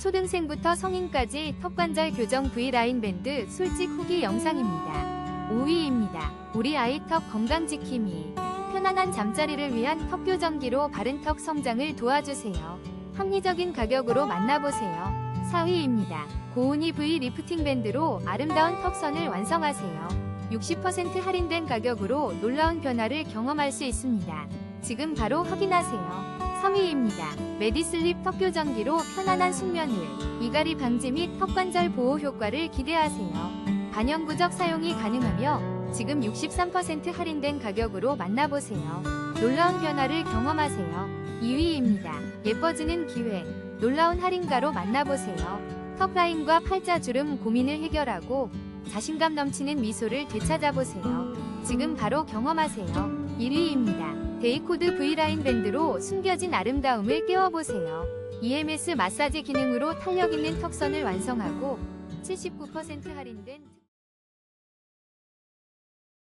초등생부터 성인까지 턱관절 교정 V라인 밴드 솔직 후기 영상입니다. 5위입니다. 우리 아이 턱 건강 지킴이. 편안한 잠자리를 위한 턱 교정기로 바른 턱 성장을 도와주세요. 합리적인 가격으로 만나보세요. 4위입니다. 고운이 V 리프팅 밴드로 아름다운 턱선을 완성하세요. 60% 할인된 가격으로 놀라운 변화를 경험할 수 있습니다. 지금 바로 확인하세요. 3위입니다. 메디슬립 턱 교정기로 편안한 숙면을, 이갈이 방지 및 턱관절 보호 효과를 기대하세요. 반영구적 사용이 가능하며 지금 63% 할인된 가격으로 만나보세요. 놀라운 변화를 경험하세요. 2위입니다. 예뻐지는 기회, 놀라운 할인가로 만나보세요. 턱 라인과 팔자주름 고민을 해결하고 자신감 넘치는 미소를 되찾아보세요. 지금 바로 경험하세요. 1위입니다. 데이코드 V라인 밴드로 숨겨진 아름다움을 깨워보세요. EMS 마사지 기능으로 탄력 있는 턱선을 완성하고 79% 할인된